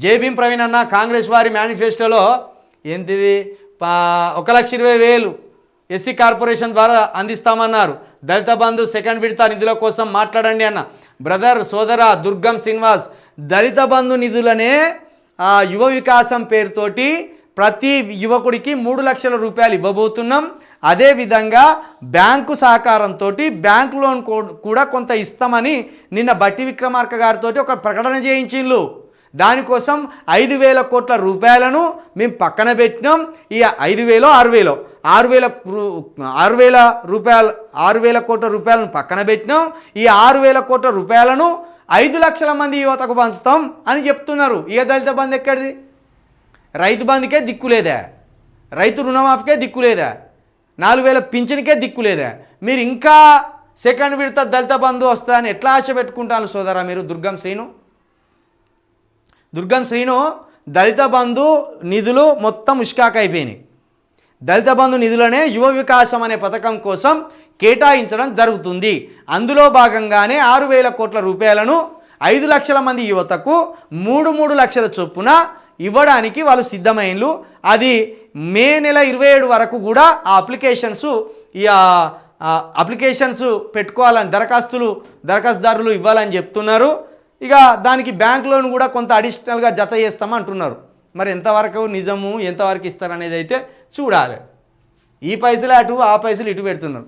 జేబీం ప్రవీణ్ అన్న కాంగ్రెస్ వారి మేనిఫెస్టోలో ఏంటిది? పా- ఒక లక్ష ఇరవై వేలు ఎస్సీ కార్పొరేషన్ ద్వారా అందిస్తామన్నారు. దళిత బంధు సెకండ్ విడత నిధుల కోసం మాట్లాడండి అన్న. బ్రదర్ సోదర దుర్గం శ్రీనివాస్ దళిత బంధు నిధులనే ఆ, యువ వికాసం పేరుతోటి ప్రతి యువకుడికి మూడు లక్షల రూపాయలు ఇవ్వబోతున్నాం. అదేవిధంగా బ్యాంకు సహకారంతో బ్యాంకు లోన్ కూడా కొంత ఇస్తామని నిన్న బట్టి విక్రమార్క గారితో ఒక ప్రకటన చేయించిండ్రు దానికోసం ఐదు వేల కోట్ల రూపాయలను మేము పక్కన పెట్టినాం. ఈ ఐదు వేలో ఆరు వేలో. ఆరు వేల రూ- ఆరు వేల రూపాయలు ఆరు వేల కోట్ల రూపాయలను పక్కన పెట్టినాం. ఈ ఆరు వేల కోట్ల రూపాయలను ఐదు లక్షల మంది యువతకు పంచుతాం అని చెప్తున్నారు. ఏ దళిత బంధు ఎక్కడిది? రైతు బంధుకే దిక్కు లేదా? రైతు రుణమాఫీకే దిక్కు లేదా? నాలుగు వేల పింఛన్కే దిక్కు లేదా? మీరు ఇంకా సెకండ్ విడత దళిత బంధు వస్తుందని ఎట్లా ఆశ పెట్టుకుంటాను సోదరా మీరు దుర్గం శ్రీను? దుర్గం శ్రీను దళిత బంధు నిధులు మొత్తం ఉష్కాక్ అయిపోయినాయి దళిత బంధు నిధులనే యువ వికాసం అనే పథకం కోసం కేటాయించడం జరుగుతుంది. అందులో భాగంగానే ఆరు వేల కోట్ల రూపాయలను ఐదు లక్షల మంది యువతకు మూడు మూడు లక్షల చొప్పున ఇవ్వడానికి వాళ్ళు సిద్ధమైనలు అది మే నెల ఇరవై ఏడు వరకు కూడా ఆ అప్లికేషన్స్ ఈ అప్లికేషన్స్ పెట్టుకోవాలని దరఖాస్తులు దరఖాస్తుదారులు ఇవ్వాలని చెప్తున్నారు. ఇక దానికి బ్యాంక్ లోన్ కూడా కొంత అడిషనల్గా జత చేస్తాం అంటున్నారు. మరి ఎంతవరకు నిజము ఎంతవరకు ఇస్తారనేది అయితే చూడాలి. ఈ పైసలు అటు ఆ పైసలు ఇటు పెడుతున్నారు.